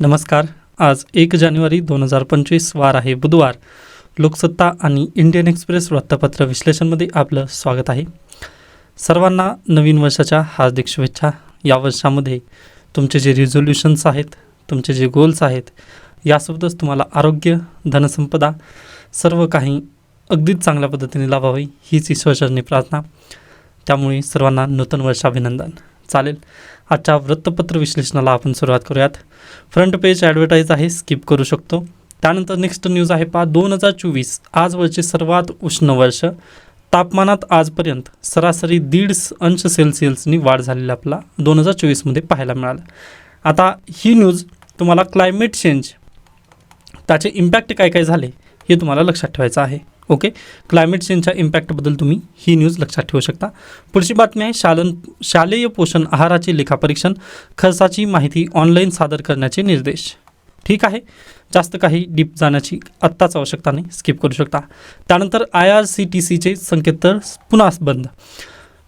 नमस्कार. आज एक जानेवारी दोन हजार पंचवीस वार आहे. बुधवार लोकसत्ता आणि इंडियन एक्सप्रेस वृत्तपत्र विश्लेषणमध्ये आपलं स्वागत आहे. सर्वांना नवीन वर्षाच्या हार्दिक शुभेच्छा. या वर्षामध्ये तुमचे जे रिझोल्युशन्स आहेत तुमचे जे गोल्स आहेत यासोबतच तुम्हाला आरोग्य धनसंपदा सर्व काही अगदीच चांगल्या पद्धतीने लाभावी हीच ईश्वरचरणी प्रार्थना. त्यामुळे सर्वांना नूतन वर्षाभिनंदन. चालेल. आजच्या वृत्तपत्र विश्लेषणाला आपण सुरुवात करूयात. फ्रंट पेज ॲडव्हर्टाईज आहे स्किप करू शकतो. त्यानंतर नेक्स्ट न्यूज आहे पहा दोन हजार चोवीस आजवरचे सर्वात उष्ण वर्ष. तापमानात आजपर्यंत सरासरी दीड अंश सेल्सिअसनी वाढ झालेली आपला दोन हजार चोवीसमध्ये पाहायला मिळालं. आता ही न्यूज तुम्हाला क्लायमेट चेंज त्याचे इम्पॅक्ट काय काय झाले हे तुम्हाला लक्षात ठेवायचं आहे. ओके क्लायमेट चेंजच्या इम्पॅक्टबद्दल तुम्ही ही न्यूज लक्षात ठेवू शकता. पुढची बातमी आहे शालन शालेय पोषण आहाराचे लेखापरीक्षण खर्चाची माहिती ऑनलाईन सादर करण्याचे निर्देश. ठीक आहे? जास्त काही डीप जाण्याची आत्ताच आवश्यकता नाही स्किप करू शकता. त्यानंतर आय आर सी टी सीचे संकेतस्थळ पुन्हा बंद.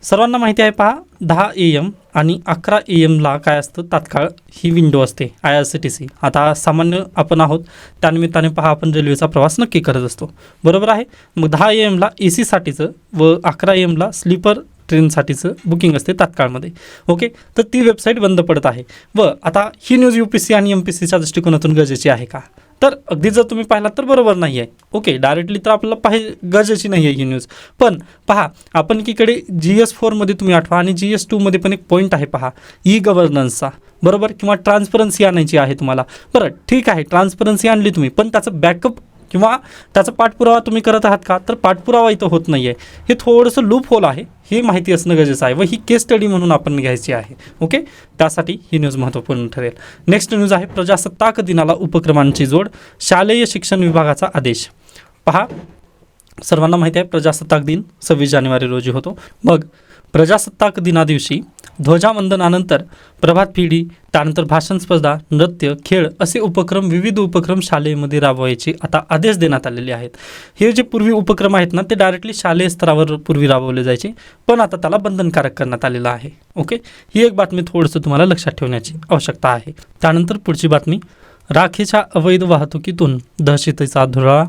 सर्वांना माहिती आहे पहा दहा ए एम आणि अकरा ए एमला काय असतं तात्काळ ही विंडो असते I R C T C आता सामान्य आपण आहोत त्यानिमित्ताने पहा आपण रेल्वेचा प्रवास नक्की करत असतो. बरोबर आहे? मग दहा ए एमला ए सीसाठीचं व अकरा ए एमला स्लीपर ट्रेनसाठीचं बुकिंग असते तात्काळमध्ये. ओके तर ती वेबसाईट बंद पडत आहे. व आता ही न्यूज यू पी सी आणि एम पी सीच्या दृष्टिकोनातून गरजेची आहे का? तर अगदी जर तुम्ही पाहिलात तर बरोबर नाही आहे ओके डायरेक्टली तर आपल्याला पाहि गरजेची नाही आहे ही न्यूज पण पहा आपण एकीकडे जी एस फोरमध्ये तुम्ही आठवा आणि जी एस टूमध्ये पण एक पॉईंट आहे पहा. ई गव्हर्नन्सचा बरोबर? किंवा ट्रान्सपरन्सी आणायची आहे तुम्हाला. बरं ठीक आहे. ट्रान्सपरन्सी आणली तुम्ही पण त्याचं बॅकअप किंवा त्याचा पाठपुरावा तुम्ही करत आहात का? तर पाठपुरावा इथं होत नाही आहे हे थोडंसं लूप होल आहे. हे माहिती असणं गरजेचं आहे व ही केस स्टडी म्हणून आपण घ्यायची आहे. ओके त्यासाठी ही न्यूज महत्त्वपूर्ण ठरेल. नेक्स्ट न्यूज आहे प्रजासत्ताक दिनाला उपक्रमांची जोड शालेय शिक्षण विभागाचा आदेश. पहा सर्वांना माहिती आहे प्रजासत्ताक दिन सव्वीस जानेवारी रोजी होतो. मग प्रजासत्ताक दिनादिवशी ध्वजावंदनानंतर प्रभात पिढी त्यानंतर भाषण स्पर्धा नृत्य खेळ असे उपक्रम विविध उपक्रम शालेमध्ये राबवायचे आता आदेश देण्यात आलेले आहेत. हे जे पूर्वी उपक्रम आहेत ना ते डायरेक्टली शालेय स्तरावर पूर्वी राबवले जायचे पण आता त्याला बंधनकारक करण्यात आलेलं आहे. ओके ही एक बातमी थोडंसं तुम्हाला लक्षात ठेवण्याची आवश्यकता आहे. त्यानंतर पुढची बातमी. राखेच्या अवैध वाहतुकीतून दहशतीचा धुराळा.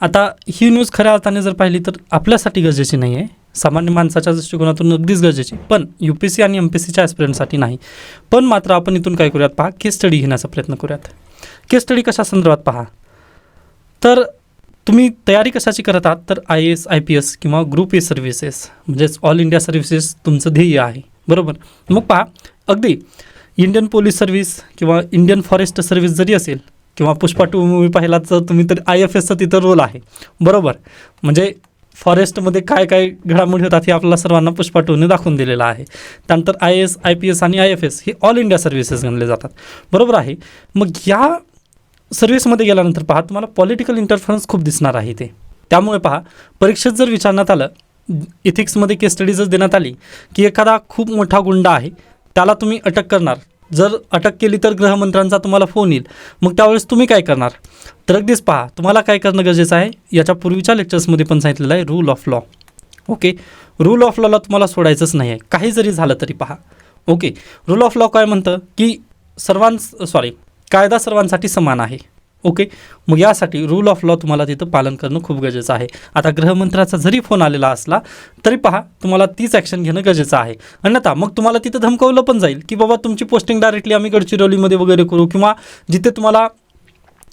आता ही न्यूज खऱ्या अर्थाने जर पाहिली तर आपल्यासाठी गरजेची नाही आहे सामान्य माणसाच्या दृष्टिकोनातून अगदीच गरजेची. पण यू पी सी आणि एम पी सीच्या ॲस्पिरंटसाठी नाही. पण मात्र आपण इथून काय करूयात? पहा केस स्टडी घेण्याचा प्रयत्न करूयात. केस स्टडी कशा संदर्भात पहा? तर तुम्ही तयारी कशाची करत आहात? तर I S I P S किंवा ग्रुप ए सर्व्हिसेस म्हणजेच ऑल इंडिया सर्व्हिसेस तुमचं ध्येय आहे. बरोबर? मग पहा अगदी इंडियन पोलीस सर्व्हिस किंवा इंडियन फॉरेस्ट सर्व्हिस जरी असेल किंवा पुष्पा टू मूवी पाहिलात तर तुम्ही तर आय एफ एसचा तिथं रोल आहे. बरोबर? म्हणजे फॉरेस्टमध्ये काय काय घडामोडी होतात हे आपल्याला सर्वांना पुष्पाटूने दाखवून दिलेलं आहे. त्यानंतर I S I P S आणि आय एफ एस हे ऑल इंडिया सर्व्हिसेस गणले जातात. बरोबर आहे? मग या सर्व्हिसमध्ये गेल्यानंतर पहा तुम्हाला पॉलिटिकल इंटरफरन्स खूप दिसणार आहे ते त्यामुळे पहा परीक्षेत जर विचारण्यात आलं इथिक्समध्ये केस स्टडीजच देण्यात आली की एखादा खूप मोठा गुंडा आहे त्याला तुम्ही अटक करणार जर अटक केली तर गृहमंत्र्यांचा तुम्हाला फोन येईल. मग त्यावेळेस तुम्ही काय करणार? तर अगदीच पहा. तुम्हाला काय करणं गरजेचं आहे? याच्या पूर्वीच्या लेक्चर्समध्ये पण सांगितलेलं आहे rule of law okay rule of लॉला तुम्हाला सोडायचंच नाही आहे काही जरी झालं तरी पहा. ओके रूल ऑफ लॉ काय म्हणतं? की सर्वांस सॉरी कायदा सर्वांसाठी समान आहे. ओके? मग यासाठी रूल ऑफ लॉ तुम्हाला तिथं पालन करणं खूप गरजेचं आहे. आता गृहमंत्र्याचा जरी फोन आलेला असला तरी पहा तुम्हाला तीच ॲक्शन घेणं गरजेचं आहे. अन्यथा मग तुम्हाला तिथं धमकवलं पण जाईल की बाबा तुमची पोस्टिंग डायरेक्टली आम्ही गडचिरोलीमध्ये वगैरे करू किंवा जिथे तुम्हाला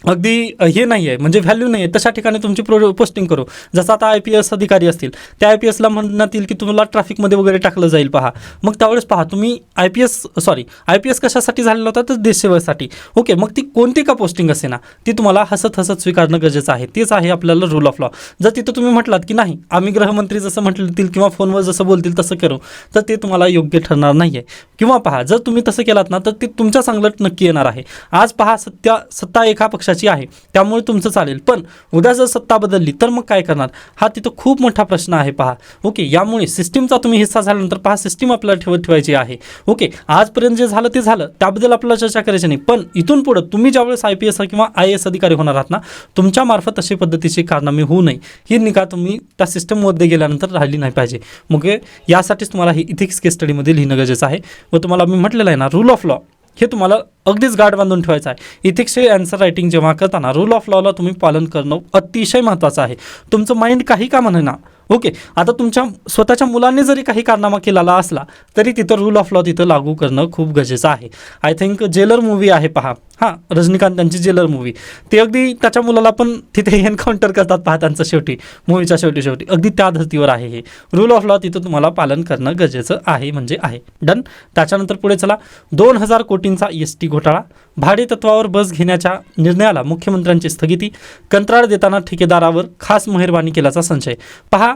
अगदी हे नाही आहे म्हणजे व्हॅल्यू नाही आहे तशा ठिकाणी तुमची प्रो पोस्टिंग करू. जसं आता आय पी एस अधिकारी असतील त्या आय पी एसला म्हणण्यात येईल की तुम्हाला ट्रॅफिकमध्ये वगैरे टाकलं जाईल पहा. मग त्यावेळेस पहा तुम्ही I P S sorry I P S कशासाठी झालेला होता? तर देशसेवेसाठी. ओके मग ती कोणती का पोस्टिंग असे ना ती तुम्हाला हसत हसत स्वीकारणं गरजेचं आहे. तेच आहे आपल्याला रूल ऑफ लॉ जर तिथं तुम्ही म्हटलात की नाही आम्ही गृहमंत्री जसं म्हटतील किंवा फोनवर जसं बोलतील तसं करू तर ते तुम्हाला योग्य ठरणार नाही आहे किंवा पहा जर तुम्ही तसं केलात ना तर ते तुमच्या चांगलं नक्की येणार आहे. आज पहा सत्या सत्ता एका पक्ष पक्षाची आहे. त्यामुळे तुमचं चालेल. पण उद्या जर सत्ता बदलली तर मग काय करणार? हा तिथं खूप मोठा प्रश्न आहे पहा. ओके यामुळे सिस्टीमचा तुम्ही हिस्सा झाल्यानंतर पहा सिस्टीम आपल्याला ठेवत ठेवायची आहे. ओके आजपर्यंत जे झालं ते झालं. त्याबद्दल आपल्याला चर्चा करायची नाही. पण इथून पुढं तुम्ही ज्यावेळेस आय पी एस किंवा आय एस अधिकारी होणार आहात ना तुमच्या मार्फत अशी पद्धतीची कारनामे होऊ नये. ही निगा तुम्ही त्या सिस्टममध्ये गेल्यानंतर राहिली नाही पाहिजे. मग यासाठीच तुम्हाला ही इथिक्स केस स्टडीमध्ये लिहिणं गरजेचं आहे. व तुम्हाला मी म्हटलेलं आहे ना रूल ऑफ लॉ हे तुम्हाला अगदीच गाठ बांधून ठेवायचं आहे. इथिक्सचे अँसर रायटिंग जेव्हा करताना रूल ऑफ लॉला तुम्ही पालन करणं अतिशय महत्त्वाचं आहे. तुमचं माइंड काही का म्हणेना ओके आता तुमच्या स्वतःच्या मुलांनी जरी काही कारनामा केलेला असला तरी तिथं रूल ऑफ लॉ तिथं लागू करणं खूप गरजेचं आहे. आय थिंक जेलर मूवी आहे पहा. हां रजनीकांत यांची जेलर मूवी ते अगदी त्याच्या मुलाला पण तिथे एन्काउंटर करतात पहा त्यांचं शेवटी मूवीच्या शेवटी शेवटी. अगदी त्या धर्तीवर आहे हे. रूल ऑफ लॉ तिथं तुम्हाला पालन करणं गरजेचं आहे म्हणजे आहे. डन त्याच्यानंतर पुढे चला. दोन हजार कोटींचा एस टी घोटाळा. भाडेतत्वावर बस घेण्याच्या निर्णयाला मुख्यमंत्र्यांची स्थगिती. कंत्राट देताना ठेकेदारावर खास मेहरबानी केल्याचा संशय. पहा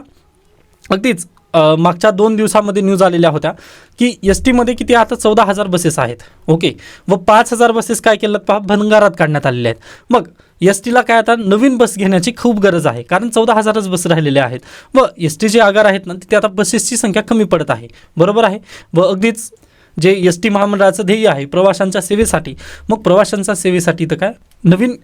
अगदीच मागच्या दोन दिवसामध्ये न्यूज आलेल्या होत्या की एस टीमध्ये किती आता चौदा हजार बसेस आहेत. ओके व पाच हजार बसेस काय केलं पहा? भंगारात काढण्यात आलेल्या आहेत. मग एस टीला काय आता नवीन बस घेण्याची खूप गरज आहे. कारण चौदा हजारच बस राहिलेल्या आहेत. व एस टी जे आगार आहेत ना तिथे आता बसेसची संख्या कमी पडत आहे. बरोबर आहे? व अगदीच जे एस टी महामंडळाचं ध्येय आहे प्रवाशांच्या सेवेसाठी. मग प्रवाशांच्या सेवेसाठी तर काय? नवीन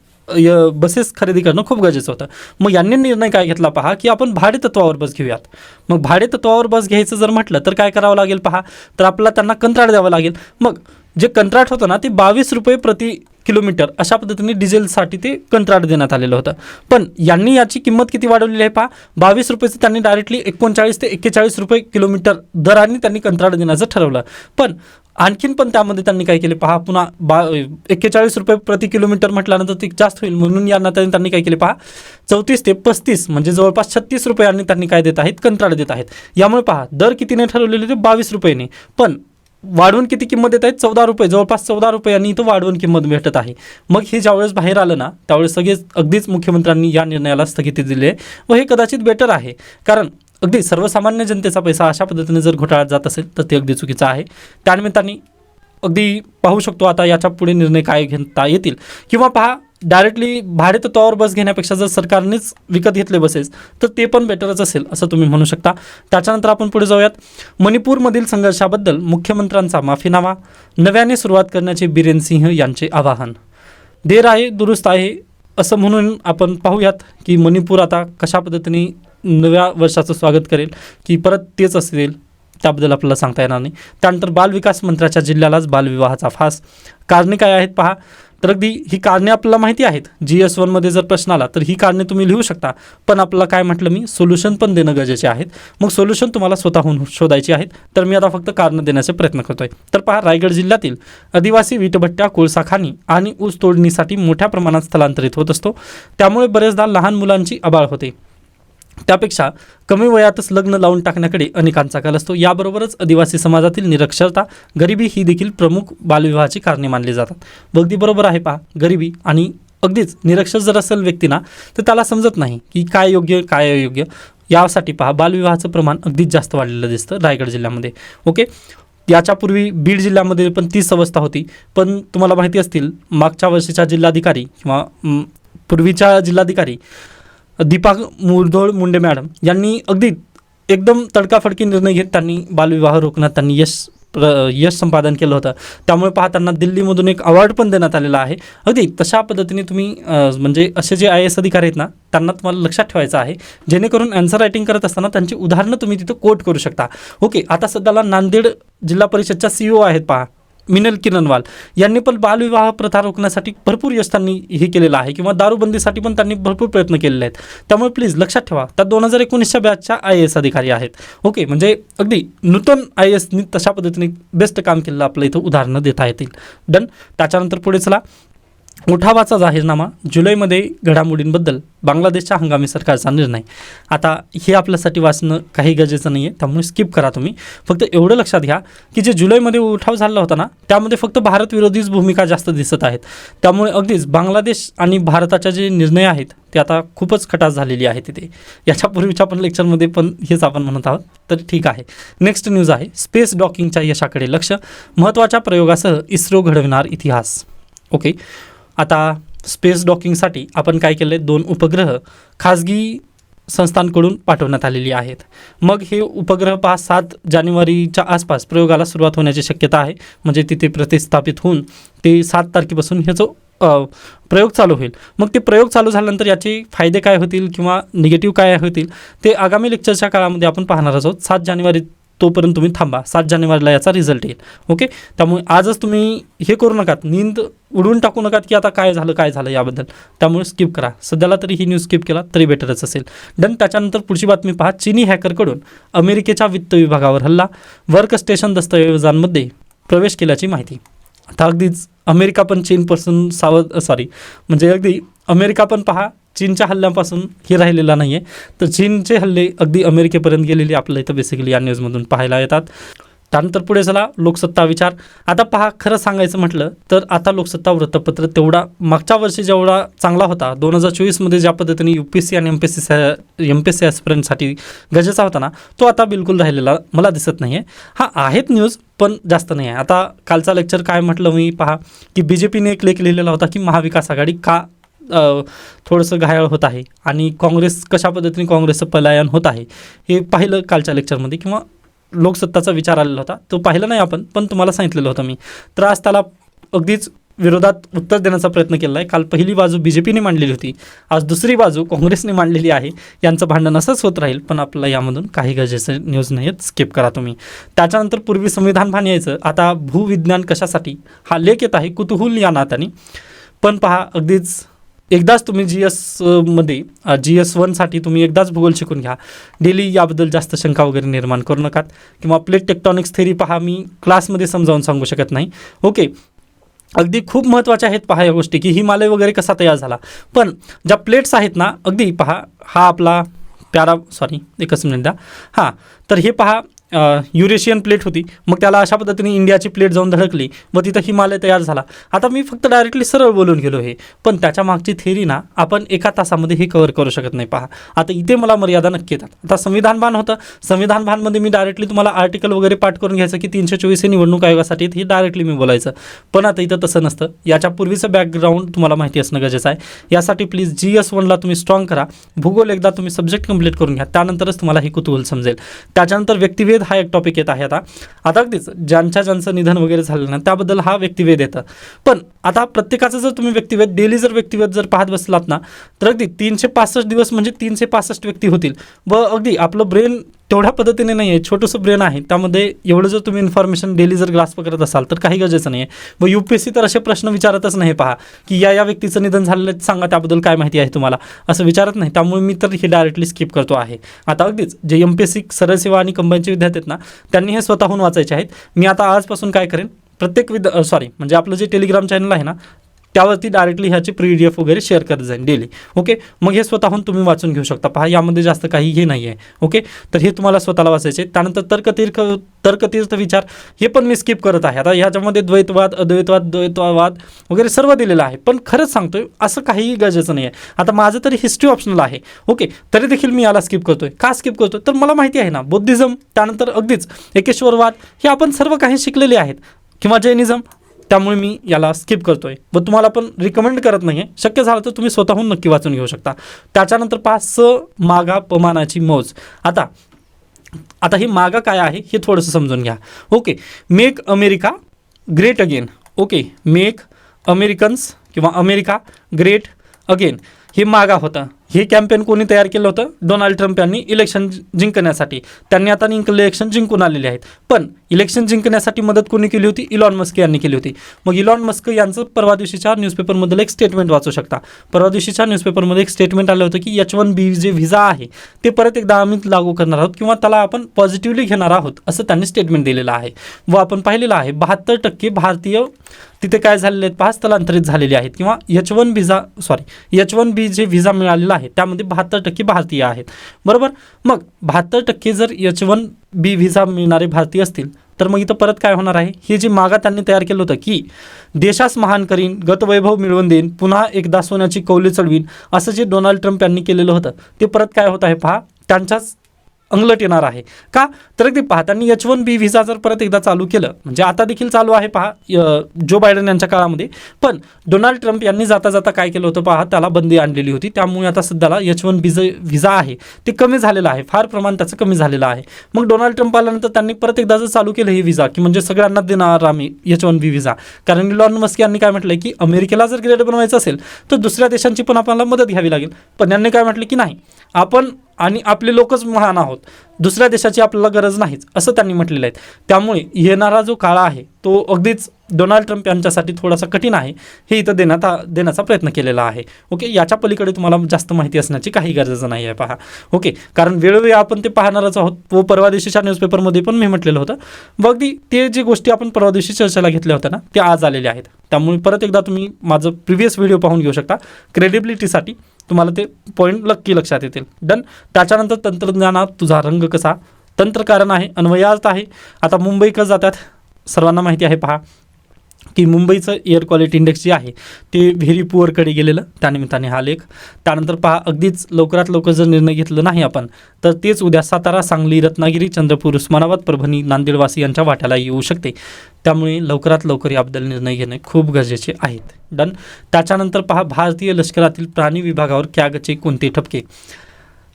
बसेस खरेदी करणं खूप गरजेचं होतं. मग यांनी निर्णय काय घेतला पहा की आपण भाडे तत्वावर बस घेऊयात. मग भाडे तत्वावर बस घ्यायचं जर म्हटलं तर काय करावं लागेल पहा? तर आपल्याला त्यांना कंत्राट द्यावं लागेल. मग जे कंत्राट होतं ना ते बावीस रुपये प्रति किलोमीटर अशा पद्धतीने डिझेलसाठी ते कंत्राट देण्यात आलेलं होतं. पण यांनी याची किंमत किती वाढवलेली आहे पहा? बावीस रुपयेचं त्यांनी डायरेक्टली एकोणचाळीस ते एक्केचाळीस रुपये किलोमीटर दराने त्यांनी कंत्राट देण्याचं ठरवलं. पण आणखीन पण त्यामध्ये त्यांनी काय केले? पहा पुन्हा बा एक्केचाळीस रुपये प्रति किलोमीटर म्हटल्यानंतर ते जास्त होईल म्हणून यांना त्यांनी काय केले? पहा चौतीस ते पस्तीस म्हणजे जवळपास छत्तीस रुपयांनी त्यांनी काय देत आहेत? कंत्राट देत आहेत. यामुळे पहा दर कितीने ठरवलेले ते बावीस रुपयाने. पण वाढवून किती किंमत देत आहेत? चौदा रुपये जवळपास चौदा रुपयांनी इथं वाढवून किंमत भेटत आहे. मग हे ज्यावेळेस बाहेर आलं ना त्यावेळेस सगळेच अगदीच मुख्यमंत्र्यांनी या निर्णयाला स्थगिती दिली आहे. व हे कदाचित बेटर आहे. कारण अगदी सर्वसामान्य जनतेचा पैसा अशा पद्धतीने जर घोटाळ्यात जात असेल तर ते अगदी चुकीचं आहे. त्यानिमित्ताने अगदी पाहू शकतो आता याच्यापुढे निर्णय काय घेता येतील. किंवा पहा डायरेक्टली भाडेतत्वावर बस घेण्यापेक्षा जर सरकारनेच विकत घेतले बसेस तर ते पण बेटरच असेल असं तुम्ही म्हणू शकता. त्याच्यानंतर आपण पुढे जाऊयात. मणिपूरमधील संघर्षाबद्दल मुख्यमंत्र्यांचा माफीनामा नव्याने सुरुवात करण्याचे बिरेन सिंह यांचे आवाहन. देर आहे दुरुस्त आहे असं म्हणून आपण पाहूयात की मणिपूर आता कशा पद्धतीने नव्या वर्षाचं स्वागत करेल की परत तेच असेल त्याबद्दल आपल्याला सांगता येणार नाही. त्यानंतर बालविकास मंत्र्याच्या जिल्ह्यालाच बालविवाहाचा फास. कारणे काय आहेत पहा. तर अगदी ही कारणे आपल्याला माहिती आहेत. जी एस वनमध्ये जर प्रश्न आला तर ही कारणे तुम्ही लिहू शकता. पण आपल्याला काय म्हटलं मी? सोल्युशन पण देणं गरजेचे आहेत. मग सोल्युशन तुम्हाला स्वतःहून शोधायची आहेत. तर मी आता फक्त कारणं देण्याचा प्रयत्न करतोय. तर पहा रायगड जिल्ह्यातील आदिवासी वीटभट्ट्या कोळसाखाणी आणि ऊस तोडणीसाठी मोठ्या प्रमाणात स्थलांतरित होत असतो. त्यामुळे बरेचदा लहान मुलांची अबाळ होते. त्यापेक्षा कमी वयातच लग्न लावून टाकण्याकडे अनेकांचा कल असतो. याबरोबरच आदिवासी समाजातील निरक्षरता गरिबी ही देखील प्रमुख बालविवाहाची कारणे मानली जातात. अगदी बरोबर आहे पहा गरिबी आणि अगदीच निरक्षर जर असेल व्यक्तींना तर त्याला समजत नाही की काय योग्य काय अयोग्य. यासाठी पहा बालविवाहाचं प्रमाण अगदीच जास्त वाढलेलं दिसतं रायगड जिल्ह्यामध्ये. ओके? याच्यापूर्वी बीड जिल्ह्यामध्ये पण तीच अवस्था होती. पण तुम्हाला माहिती असतील मागच्या वर्षीच्या जिल्हाधिकारी किंवा पूर्वीच्या जिल्हाधिकारी दीपा मुरधोळ मुंडे मॅडम यांनी अगदी एकदम तडकाफडकी निर्णय घेत त्यांनी बालविवाह रोखण्यात त्यांनी यश प्र यश संपादन केलं होतं. त्यामुळे पहा त्यांना दिल्लीमधून एक अवॉर्ड पण देण्यात आलेला आहे. अगदी तशा पद्धतीने तुम्ही म्हणजे असे जे आय एस अधिकारी आहेत ना त्यांना तुम्हाला लक्षात ठेवायचं आहे. जेणेकरून आन्सर रायटिंग करत असताना त्यांची उदाहरणं तुम्ही तिथं कोट करू शकता. ओके आता सध्याला नांदेड जिल्हा परिषदच्या सी ओ आहेत पहा. मिनल किरणवाल यांनी पण बालविवाह प्रथा रोखण्यासाठी भरपूर यश त्यांनी हे केलेलं आहे किंवा दारूबंदीसाठी पण त्यांनी भरपूर प्रयत्न केलेले आहेत. त्यामुळे प्लीज लक्षात ठेवा त्या दोन हजार एकोणीसच्या बॅचच्या आय एस अधिकारी आहेत. ओके म्हणजे अगदी नूतन आय एसनी तशा पद्धतीने बेस्ट काम केलेलं आपलं इथं उदाहरणं देता येतील. डन त्याच्यानंतर पुढे चला. उठावाचा जाहीरनामा जुलैमध्ये घडामोडींबद्दल बांगलादेशच्या हंगामी सरकारचा निर्णय. आता हे आपल्यासाठी वाचणं काही गरजेचं नाही आहे त्यामुळे स्किप करा तुम्ही. फक्त एवढं लक्षात घ्या की जे जुलैमध्ये उठाव झाला होता ना त्यामध्ये फक्त भारत विरोधीच भूमिका जास्त दिसत आहेत. त्यामुळे अगदीच बांगलादेश आणि भारताच्या जे निर्णय आहेत ते आता खूपच खटास झालेली आहे तिथे. याच्यापूर्वीच्या पण लेक्चरमध्ये पण हेच आपण म्हणत आहोत तर ठीक आहे. नेक्स्ट न्यूज आहे स्पेस डॉकिंगच्या यशाकडे लक्ष. महत्त्वाच्या प्रयोगासह इस्रो घडविणार इतिहास. ओके आता स्पेस डॉकिंगसाठी आपण काय केलं आहे दोन उपग्रह खाजगी संस्थांकडून पाठवण्यात आलेली आहेत. मग हे उपग्रह पाच सात जानेवारीच्या आसपास प्रयोगाला सुरुवात होण्याची शक्यता आहे. म्हणजे तिथे प्रतिस्थापित होऊन ते सात तारखेपासून ह्याचं प्रयोग चालू होईल. मग ते प्रयोग चालू झाल्यानंतर याचे फायदे काय होतील किंवा निगेटिव्ह काय होतील ते आगामी लेक्चरच्या काळामध्ये आपण पाहणार आहोत. सात जानेवारी तोपर्यंत तुम्ही थांबा. सात जानेवारीला याचा रिझल्ट येईल. ओके त्यामुळे आजच तुम्ही हे करू नका नींद उडवून टाकू नका की आता काय झालं काय झालं याबद्दल. त्यामुळे स्किप करा. सध्याला तरी ही न्यूज स्किप केला तरी बेटरच असेल. डन त्याच्यानंतर पुढची बातमी पहा. चीनी हॅकरकडून अमेरिकेच्या वित्त विभागावर हल्ला. वर्क स्टेशन दस्तऐवजांमध्ये प्रवेश केल्याची माहिती. आता अगदीच अमेरिका पण चीनपासून सावध सॉरी म्हणजे अगदी अमेरिका पण पहा चीनच्या हल्ल्यापासून हे राहिलेला नाही आहे तर चीनचे हल्ले अगदी अमेरिकेपर्यंत गेलेले आपल्या इथं बेसिकली या न्यूजमधून पाहायला येतात. त्यानंतर पुढे चला लोकसत्ता विचार. आता पहा खरं सांगायचं म्हटलं तर आता लोकसत्ता वृत्तपत्र तेवढा मागच्या वर्षी जेवढा चांगला होता दोन हजार चोवीसमध्ये ज्या पद्धतीने यू पी एस सी आणि M P S C M P S C ॲस्पिरंटसाठी गरजेचा होता ना तो आता बिलकुल राहिलेला मला दिसत नाही आहे हा आहेत न्यूज पण जास्त नाही आहे आता कालचा लेक्चर काय म्हटलं मी पहा की बी जे पीने एक लेख लिहिलेला होता की महाविकास आघाडी का थोडंसं घायाळ होत आहे आणि काँग्रेस कशा पद्धतीने काँग्रेसचं पलायन होत आहे हे पाहिलं कालच्या लेक्चरमध्ये किंवा लोकसत्ताचा विचार आलेला होता. तो पाहिला नाही आपण पण तुम्हाला सांगितलेलं होतं मी. तर आज त्याला अगदीच विरोधात उत्तर देण्याचा प्रयत्न केला आहे काल पहिली बाजू बी जे पीने मांडलेली होती. आज दुसरी बाजू काँग्रेसने मांडलेली आहे. यांचं भांडण असंच होत राहील पण आपल्याला यामधून काही गरजेचं न्यूज नाही आहेत स्किप करा तुम्ही. त्याच्यानंतर पूर्वी संविधान भान यायचं. आता भूविज्ञान कशासाठी? हा लेख येत आहे कुतूहल या नात्याने. पण पहा अगदीच एकदाच तुम्ही जी एसमध्ये जी एस वनसाठी तुम्ही एकदाच भूगोल शिकून घ्या. डेली याबद्दल जास्त शंका वगैरे निर्माण करू नकात किंवा प्लेट टेक्टॉनिक्स थेरी पहा मी क्लासमध्ये समजावून सांगू शकत नाही. ओके अगदी खूप महत्त्वाच्या आहेत पहा या गोष्टी की हिमालय वगैरे कसा तयार झाला. पण ज्या प्लेट्स आहेत ना अगदी पहा हा आपला प्यारा सॉरी एकच मिनिट द्या. हां तर हे पहा युरेशियन प्लेट होती. मग त्याला अशा पद्धतीने इंडियाची प्लेट जाऊन धडकली व तिथं हिमालय तयार झाला. आता मी फक्त डायरेक्टली सरळ बोलून गेलो हे. पण त्याच्या मागची थेरी ना आपण एका तासामध्ये हे कव्हर करू शकत नाही पहा. आता इथे मला मर्यादा नक्की येतात. आता संविधान भान होतं. संविधान भानमध्ये मी डायरेक्टली तुम्हाला आर्टिकल वगैरे पाठ करून घ्यायचं की तीनशे चोवीस हे निवडणूक आयोगासाठी हे डायरेक्टली मी बोलायचं. पण आता इथं तसं नसतं. याच्या पूर्वीचं बॅकग्राऊंड तुम्हाला माहिती असणं गरजेचं आहे. यासाठी प्लीज जी एस वनला तुम्ही स्ट्रॉंग करा. भूगोल एकदा तुम्ही सब्जेक्ट कंप्लीट करून घ्या. त्यानंतरच तुम्हाला हे कुतूहल समजेल. त्याच्यानंतर व्यक्तिवेद हा एक टॉपिक येत आहे आता. आता अगदीच ज्यांच्या ज्यांचं निधन वगैरे झालं ना त्याबद्दल हा व्यक्तिवेद येतं. पण आता प्रत्येकाचं जर तुम्ही व्यक्तिवेद डेली जर व्यक्तिवेद जर पाहत बसलात ना तर अगदी तीनशे पासष्ट दिवस म्हणजे तीनशे पासष्ट व्यक्ती होतील. व अगदी आपलं ब्रेन तेवढ्या पद्धतीने नाही आहे छोटंसं ब्रेन आहे. त्यामध्ये एवढं जर तुम्ही इन्फॉर्मेशन डेली जर ग्रास्प करत असाल तर काही गरजेचं नाही आहे व यू पी एस सी तर असे प्रश्न विचारतच नाही पहा की या या व्यक्तीचं निधन झालेलं आहे, सांगा त्याबद्दल काय माहिती आहे तुम्हाला? असं विचारत नाही. त्यामुळे मी तर हे डायरेक्टली स्किप करतो आहे. आता अगदीच जे एम पी एस सी सरळ सेवा आणि कंबाईनचे विद्यार्थी आहेत ना त्यांनी हे स्वतःहून वाचायचे आहेत. मी आता आजपासून काय करेन? प्रत्येक विद्या सॉरी म्हणजे आपलं जे टेलिग्राम चॅनल आहे ना त्यावरती डायरेक्टली ह्याची प्री डी एफ वगैरे शेअर करत जाईल डेली ओके मग हे स्वतःहून तुम्ही वाचून घेऊ शकता. पहा यामध्ये जास्त काही हे नाही आहे ओके तर हे तुम्हाला स्वतःला वाचायचे त्यानंतर तर्कतीर्थ तर्कतीर्थ विचार हे पण मी स्किप करत आहे. आता ह्याच्यामध्ये द्वैतवाद अद्वैतवाद द्वैतवाद वगैरे सर्व दिलेलं आहे. पण खरंच सांगतोय असं काहीही गरजेचं नाही आहे आता माझं तरी हिस्ट्री ऑप्शनल आहे. ओके तरी देखील मी याला स्किप करतोय. का स्किप करतोय? तर मला माहिती आहे ना बुद्धिझम त्यानंतर अगदीच एकेश्वरवाद हे आपण सर्व काही शिकलेले आहेत. किंवा जैनिझम त्यामुळे मी याला स्किप करतोय. व तुम्हाला पण रिकमेंड करत नाही आहे शक्य झालं तर तुम्ही स्वतःहून नक्की वाचून घेऊ शकता. त्याच्यानंतर पहा स मागा पमानाची मौज. आता आता हे मागा काय आहे हे थोडंसं समजून घ्या. Okay make America great again okay make Americans किंवा अमेरिका ग्रेट अगेन हे मागा होतं. हे कॅम्पेन कोणी तयार केलं होतं? डोनाल्ड ट्रम्प यांनी इलेक्शन जिंकण्यासाठी. त्यांनी आता इलेक्शन जिंकून आलेले आहेत. पण इलेक्शन जिंकण्यासाठी मदत कोणी केली होती? इलॉन मस्क यांनी केली होती. मग इलॉन मस्क यांचं परवा दिवशीच्या न्यूजपेपरमधलं एक स्टेटमेंट वाचू शकता. परवा दिवशीच्या न्यूजपेपरमध्ये एक स्टेटमेंट आलं होतं की एच वन बी जे व्हिजा आहे ते परत एकदा आम्ही लागू करणार आहोत किंवा त्याला आपण पॉझिटिव्हली घेणार आहोत असं त्यांनी स्टेटमेंट दिलेलं आहे. व आपण पाहिलेलं आहे बहात्तर टक्के भारतीय तिथे काय झालेले आहेत पहा स्थलांतरित झालेले आहेत. किंवा H one visa sorry H one B J visa मिळालेला आहे त्यामध्ये बहात्तर टक्के भारतीय आहेत. बरोबर? मग बहात्तर टक्के जर एच वन बी व्हिसा मिळणारे भारतीय असतील तर मग इथं परत काय होणार आहे? हे जे मागा त्यांनी तयार केलं होतं की देशास महान करीन गतवैभव मिळवून देईन पुन्हा एकदा सोन्याची कौली चढवीन असं जे डोनाल्ड ट्रम्प यांनी केलेलं होतं ते परत काय होत आहे पहा? त्यांच्याच अंगलट येणार आहे. का? तर अगदी पाहताना त्यांनी एच वन बी व्हिसा जर परत एकदा चालू केलं म्हणजे आता देखील चालू आहे पहा जो बायडन यांच्या काळामध्ये पण डोनाल्ड ट्रम्प यांनी जाता जाता काय केलं होतं पहा त्याला बंदी आणलेली होती. त्यामुळे आता सध्याला एच वन बीज व्हिसा आहे. ते कमी झालेलं आहे. फार प्रमाण त्याचं कमी झालेलं आहे. मग डोनाल्ड ट्रम्प आल्यानंतर त्यांनी परत एकदा जर चालू केलं हे व्हिसा की म्हणजे सगळ्यांना देणार आम्ही एच वन बी व्हिसा कारण लॉन मस्क यांनी काय म्हटलं की अमेरिकेला जर ग्रेड बनवायचं असेल तर दुसऱ्या देशांची पण आपल्याला मदत घ्यावी लागेल. पण यांनी काय म्हटलं की नाही आपण आणि आपले लोकच महान आहोत. दुसऱ्या देशाची आपल्याला गरज नाहीच असं त्यांनी म्हटलेलं आहे. त्यामुळे येणारा जो काळ आहे तो अगदीच डोनाल्ड ट्रम्प यांच्यासाठी थोडासा कठीण आहे हे इथं देण्यात देण्याचा प्रयत्न केलेला आहे. ओके याच्या पलीकडे तुम्हाला जास्त माहिती असण्याची काही गरज नाही आहे पहा. ओके कारण वेळोवेळी आपण ते पाहणारच आहोत. व परवा दिवशीच्या न्यूजपेपरमध्ये पण मी म्हटलेलं होतं. व अगदी ते जे गोष्टी आपण परवा दिवशी चर्चेला घेतल्या होत्या ना त्या आज आलेल्या आहेत. त्यामुळे परत एकदा तुम्ही माझं प्रिव्हियस व्हिडिओ पाहून घेऊ शकता. क्रेडिबिलिटीसाठी तुम्हाला ते पॉईंट नक्की लक्षात येतील. डन त्याच्यानंतर तंत्रज्ञानात तुझा रंग कसा? तंत्रकारण आहे अन्वयार्थ आहे. आता मुंबईकर जातात. सर्वांना माहिती आहे पहा. की मुंबईचं एअर क्वालिटी इंडेक्स जे आहे ते व्हेरी पुअरकडे गेलेलं त्यानिमित्ताने हा लेख. त्यानंतर पहा अगदीच लवकरात लवकर जर निर्णय घेतलं नाही आपण तर तेच उद्या सातारा सांगली रत्नागिरी चंद्रपूर उस्मानाबाद परभणी नांदेडवासी यांच्या वाट्याला येऊ शकते. त्यामुळे लवकरात लवकर याबद्दल निर्णय घेणे खूप गरजेचे आहेत. डन त्याच्यानंतर पहा भारतीय लष्करातील प्राणी विभागावर कॅगचे कोणते ठपके?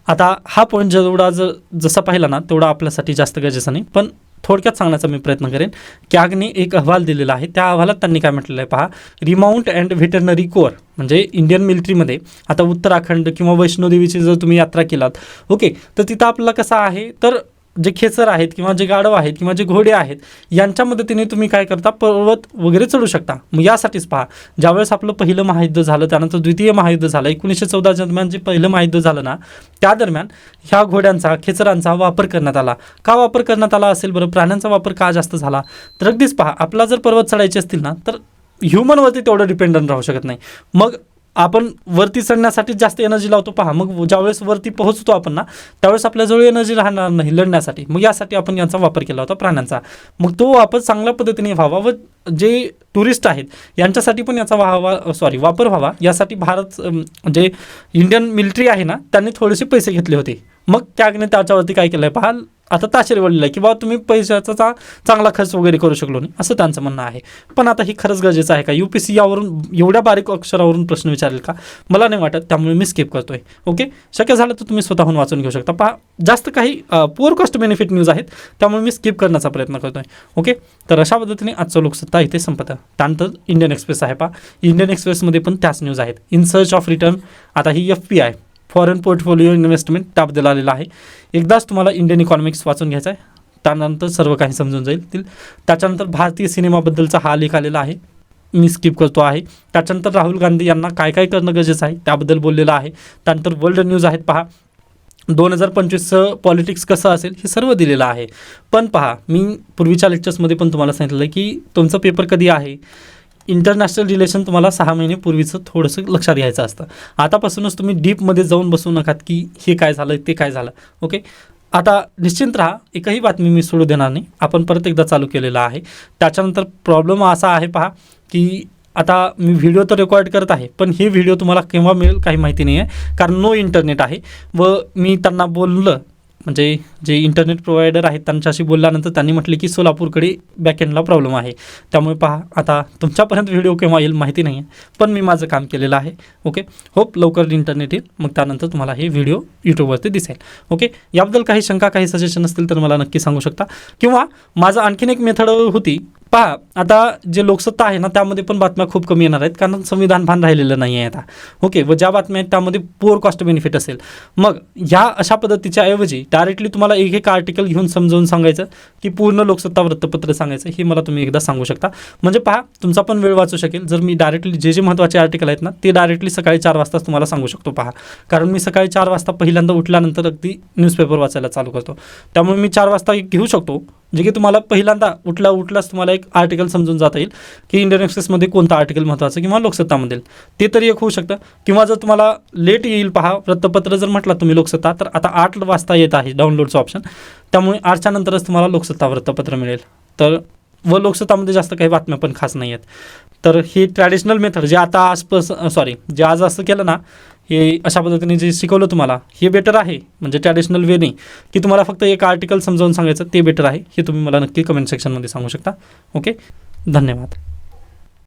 आता हा पॉईंट जेवढा जर जसा पाहिला ना तेवढा आपल्यासाठी जास्त गरजेचा नाही. पण थोडक्यात सांगण्याचा मी प्रयत्न करेन. कॅगने एक अहवाल दिलेला आहे. त्या अहवालात त्यांनी काय म्हटलेलं आहे पहा. रिमाउंट अँड व्हेटरनरी कोअर म्हणजे इंडियन मिलिटरीमध्ये आता उत्तराखंड किंवा वैष्णोदेवीची जर तुम्ही यात्रा केलात ओके तर तिथं आपल्याला कसं आहे? तर जे खेचर आहेत किंवा जे गाढव आहेत किंवा जे घोडे आहेत यांच्या मदतीने तुम्ही काय करता? पर्वत वगैरे चढू शकता. मग यासाठीच पहा. ज्यावेळेस आपलं पहिलं महायुद्ध झालं त्यानंतर द्वितीय महायुद्ध झालं एकोणीसशे चौदा दरम्यान जे पहिलं महायुद्ध झालं ना त्या दरम्यान ह्या घोड्यांचा खेचरांचा वापर करण्यात आला. का वापर करण्यात आला असेल बरं? प्राण्यांचा वापर का जास्त झाला? तर अगदीच पहा आपला जर पर्वत चढायचे असतील ना तर ह्युमनवरती तेवढं डिपेंडंट राहू शकत नाही. मग आपण वरती चढण्यासाठी जास्त एनर्जी लावतो. पहा मग ज्यावेळेस वरती पोहोचतो आपण ना त्यावेळेस आपल्याजवळ एनर्जी राहणार नाही लढण्यासाठी. मग यासाठी आपण यांचा वापर केला होता प्राण्यांचा. मग तो वापर चांगल्या पद्धतीने व्हावा व जे टुरिस्ट आहेत यांच्यासाठी पण याचा व्हावा सॉरी वापर व्हावा. यासाठी भारत जे इंडियन मिलिटरी आहे ना त्यांनी थोडेसे पैसे घेतले होते. मग त्यागने त्याच्यावरती काय केलं आहे पहा आता ताशेरे वळलेलं आहे की बाबा तुम्ही पैशाचा चा- चांगला खर्च वगैरे करू शकलो नाही असं त्यांचं म्हणणं आहे. पण आता ही खरंच गरजेचं आहे का? यू पी सी यावरून एवढ्या बारीक अक्षरावरून प्रश्न विचारेल का? मला नाही वाटत त्यामुळे मी स्किप करतोय. ओके शक्य झालं तर तुम्ही स्वतःहून वाचून घेऊ शकता. पहा जास्त काही पुअर कॉस्ट बेनिफिट न्यूज आहेत त्यामुळे मी स्किप करण्याचा प्रयत्न करतोय. ओके तर अशा पद्धतीने आजचं लोकसत्ता इथे संपतं. त्यानंतर इंडियन एक्सप्रेस आहे पहा. इंडियन एक्सप्रेसमध्ये पण त्याच न्यूज आहेत. इन सर्च ऑफ रिटर्न आता ही F P I foreign portfolio investment त्याबद्दल आलेला आहे. एकदाच तुम्हाला इंडियन इकॉनॉमिक्स वाचून घ्यायचा आहे. त्यानंतर सर्व काही समजून जाईल. तील त्याच्यानंतर भारतीय सिनेमाबद्दलचा हा लेख आलेला आहे. मी स्किप करतो आहे. त्याच्यानंतर राहुल गांधी यांना काय काय करणं गरजेचं आहे? त्याबद्दल बोललेलं आहे. त्यानंतर वर्ल्ड न्यूज आहेत पहा. दोन हजार पंचवीसचं पॉलिटिक्स कसं असेल हे सर्व दिलेलं आहे. पण पहा मी पूर्वीच्या लेक्चर्समध्ये पण तुम्हाला सांगितलं की तुमचं पेपर कधी आहे? इंटरनॅशनल रिलेशन तुम्हाला सहा महिने पूर्वीचं थोडंसं लक्षात घ्यायचं असतं. आतापासूनच तुम्ही डीपमध्ये जाऊन बसू नकात की हे काय झालं ते काय झालं. ओके आता निश्चिंत राहा एकही बातमी मी सोडू देणार नाही. आपण परत एकदा चालू केलेलं आहे. त्याच्यानंतर प्रॉब्लेम असा आहे पहा की आता मी व्हिडिओ तर रेकॉर्ड करत आहे पण हे व्हिडिओ तुम्हाला केव्हा मिळेल काही माहिती नाही आहे कारण नो इंटरनेट आहे. व मी त्यांना बोललं म्हणजे जे इंटरनेट प्रोव्हायडर आहेत त्यांच्याशी बोलल्यानंतर त्यांनी म्हटले की सोलापूरकडे बॅकएंडला प्रॉब्लेम आहे. त्यामुळे पहा आता तुमच्यापर्यंत व्हिडिओ केव्हा येईल माहिती नाही आहे पण मी माझं काम केलेलं आहे. ओके होप लवकर इंटरनेट येईल मग त्यानंतर तुम्हाला हे व्हिडिओ यूट्यूबवरती दिसेल. ओके याबद्दल काही शंका काही सजेशन असतील तर मला नक्की सांगू शकता. किंवा माझं आणखीन एक मेथड होती पहा आता जे लोकसत्ता आहे ना त्यामध्ये पण बातम्या खूप कमी येणार आहेत कारण संविधान भान राहिलेलं नाही आहे आता. ओके व ज्या बातम्या आहेत त्यामध्ये पुअर कॉस्ट बेनिफिट असेल. मग ह्या अशा पद्धतीच्या ऐवजी डायरेक्टली तुम्हाला एक एक आर्टिकल घेऊन समजावून सांगायचं की पूर्ण लोकसत्ता वृत्तपत्र सांगायचं हे मला तुम्ही एकदा सांगू शकता. म्हणजे पहा तुमचा पण वेळ वाचू शकेल. जर मी डायरेक्टली जे जे महत्त्वाचे आर्टिकल आहेत ना ते डायरेक्टली सकाळी चार वाजताच तुम्हाला सांगू शकतो पहा. कारण मी सकाळी चार वाजता पहिल्यांदा उठल्यानंतर अगदी न्यूजपेपर वाचायला चालू करतो. त्यामुळे मी चार वाजता एक घेऊ शकतो जे की तुम्हाला पहिल्यांदा उठला उठलाच तुम्हाला एक आर्टिकल समजून जाता येईल की इंडियन एक्सप्रेसमध्ये कोणतं आर्टिकल महत्त्वाचं किंवा लोकसत्तामधील. ते तरी एक होऊ शकतं. किंवा जर तुम्हाला लेट येईल पहा वृत्तपत्र जर म्हटलं तुम्ही लोकसत्ता तर आता आठ वाजता येत आहे डाउनलोडचं ऑप्शन त्यामुळे आठच्या नंतरच तुम्हाला लोकसत्ता वृत्तपत्र मिळेल. तर व लोकसत्तामध्ये जास्त काही बातम्या पण खास नाही आहेत तर ही ट्रॅडिशनल मेथड जे आता आजपास सॉरी जे आज असं केलं ना हे अशा पद्धतीने जे शिकवलं तुम्हाला हे बेटर आहे म्हणजे ट्रॅडिशनल वे नाही की तुम्हाला फक्त एक आर्टिकल समजावून सांगायचं ते बेटर आहे हे तुम्ही मला नक्की कमेंट सेक्शनमध्ये सांगू शकता. ओके धन्यवाद.